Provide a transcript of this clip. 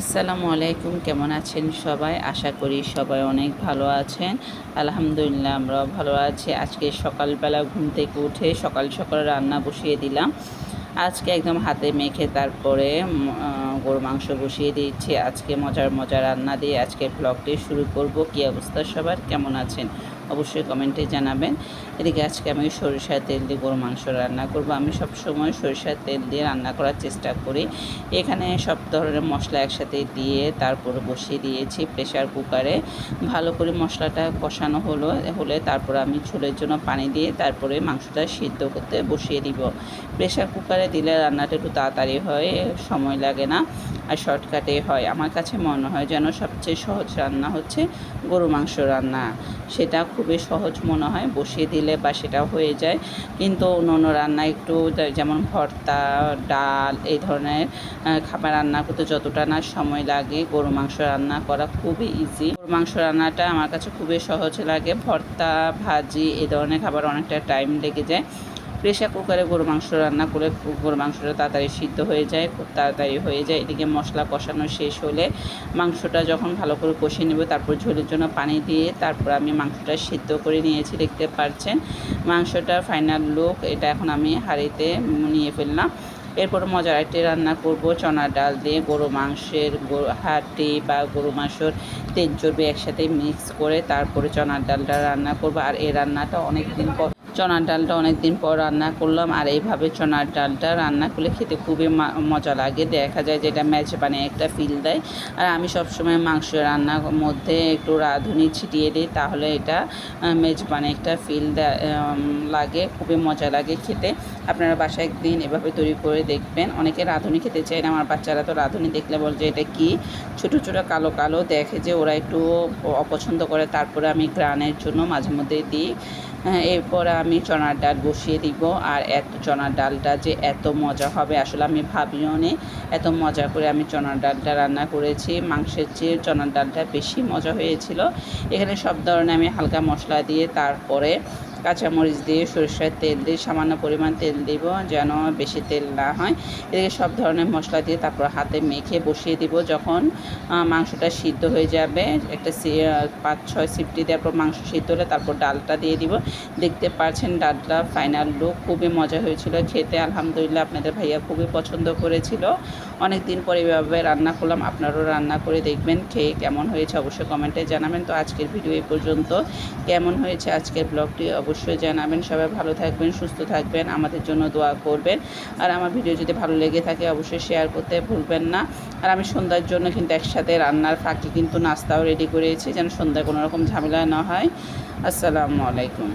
আসসালামু আলাইকুম, কেমন আছেন সবাই? আশা করি সবাই অনেক ভালো আছেন। আলহামদুলিল্লাহ আমরাও ভালো আছি। আজকে সকালবেলা ঘুম থেকে উঠে সকাল সকাল রান্না বসিয়ে দিলাম। আজকে একদম হাতে মেখে তারপরে গরু মাংস বসিয়ে দিয়েছি। আজকে মজার মজার রান্না দিয়ে আজকে ব্লগটি শুরু করব। কী অবস্থা সবার? কেমন আছেন? অবশ্যই কমেন্টে জানাবেন। এদিকে আজকে আমি সরিষার তেল দিয়ে গরু মাংস রান্না করব। আমি সব সময় সরিষার তেল দিয়ে রান্না করার চেষ্টা করি। এখানে সব ধরনের মশলা একসাথে দিয়ে তারপরে বসিয়ে দিয়েছি প্রেশার কুকারে। ভালো করে মশলাটা কষানো হলো, হলে তারপর আমি ঝোলের জন্য পানি দিয়ে তারপরে মাংসটা সিদ্ধ করতে বসিয়ে দিব। প্রেশার কুকারে দিলে রান্নাটা একটু তাড়াতাড়ি হয়, সময় লাগে না। আর শর্টকাটে হয়। আমার কাছে মনে হয় যেন সবচেয়ে সহজ রান্না হচ্ছে গরু মাংস রান্না। সেটা খুবই সহজ মনে হয়, বসিয়ে দিলে বা সেটা হয়ে যায়। কিন্তু অন্য অন্য রান্না একটু যেমন ভর্তা, ডাল এই ধরনের খাবার রান্না করতে যতটা না সময় লাগে, গরু মাংস রান্না করা খুবই ইজি গরু মাংস রান্নাটা আমার কাছে খুবই সহজ লাগে। ভর্তা, ভাজি এই ধরনের খাবার অনেকটা টাইম লেগে যায়। প্রেশার কুকারে গরু মাংস রান্না করে গরু মাংসটা তাড়াতাড়ি সিদ্ধ হয়ে যায়, খুব তাড়াতাড়ি হয়ে যায়। এদিকে মশলা কষানো শেষ হলে মাংসটা যখন ভালো করে কষিয়ে নেব, তারপর ঝোলের জন্য পানি দিয়ে তারপর আমি মাংসটা সিদ্ধ করে নিয়েছি, দেখতে পাচ্ছেন মাংসটার ফাইনাল লুক এটা এখন আমি হাঁড়িতে নিয়ে ফেললাম। এরপর মজার একটি রান্না করব চনার ডাল দিয়ে গরু মাংসের হাড্ডি বা গরু মাংসর তেল চর্বি একসাথে মিক্স করে তারপরে চনার ডালটা রান্না করব। আর এই রান্নাটা অনেক দিন পর চনার ডালটা অনেক দিন পর রান্না করলাম আর এইভাবে চনার ডালটা রান্না করলে খেতে খুবই মজা লাগে। দেখা যায় যেটা ম্যাচ বানিয়ে একটা ফিল দেয়। আর আমি সবসময় মাংস রান্নার মধ্যে একটু রাঁধুনি ছিটিয়ে দিই, তাহলে এটা মেজবানে একটা ফিল লাগে, খুবই মজা লাগে খেতে। আপনারা বাসায় একদিন এভাবে তৈরি করে দেখবেন। অনেকে রাঁধুনি খেতে চায় না। আমার বাচ্চারা তো রাঁধুনি দেখলে বল যে, এটা কি? ছোট ছোট, কালো কালো দেখে যে ওরা একটু অপছন্দ করে। তারপরে আমি গ্রানের জন্য মাঝে মধ্যে দিই। এরপর আমি চনার ডাল বসিয়ে দিব। আর এত চনার ডালটা যে এত মজা হবে, আসলে আমি ভাবিও নি। এত মজা করে আমি চনার ডালটা রান্না করেছি। মাংসের চেয়ে চনার ডালটা বেশি মজা হয়েছিল। এখানে সব ধরনের আমি হালকা মশলা দিয়ে তারপরে কাঁচামরিচ দিয়ে সরিষার তেল দিয়ে সামান্য পরিমাণ তেল দিব যেন বেশি তেল না হয়। এদিকে সব ধরনের মশলা দিয়ে তারপর হাতে মেখে বসিয়ে দিব যখন মাংসটা সিদ্ধ হয়ে যাবে। একটা পাঁচ, ছয় সিফটি দেওয়ার পর মাংস সিদ্ধ হলে তারপর ডালটা দিয়ে দিব। দেখতে পাচ্ছেন ডালটা ফাইনাল লুক খুবই মজা হয়েছিল খেতে। আলহামদুলিল্লাহ আপনাদের ভাইয়া খুবই পছন্দ করেছিল। অনেক দিন পরে এভাবে রান্না করলাম, আপনারাও রান্না করে দেখবেন খেয়ে কেমন হয়েছে অবশ্যই কমেন্টে জানাবেন। তো আজকের ভিডিও এই পর্যন্ত। কেমন হয়েছে আজকের ব্লগটি অবশ্যই জানাবেন। সবাই ভালো থাকবেন, সুস্থ থাকবেন, আমাদের জন্য দোয়া করবেন। আর আমার ভিডিও যদি ভালো লেগে থাকে, অবশ্যই শেয়ার করতে ভুলবেন না। আর আমি সন্ধ্যার জন্য কিন্তু একসাথে রান্নার ফাঁকি কিন্তু নাস্তাও রেডি করেছি, যেন সন্ধ্যায় কোনোরকম ঝামেলা না হয়। আসসালামু আলাইকুম।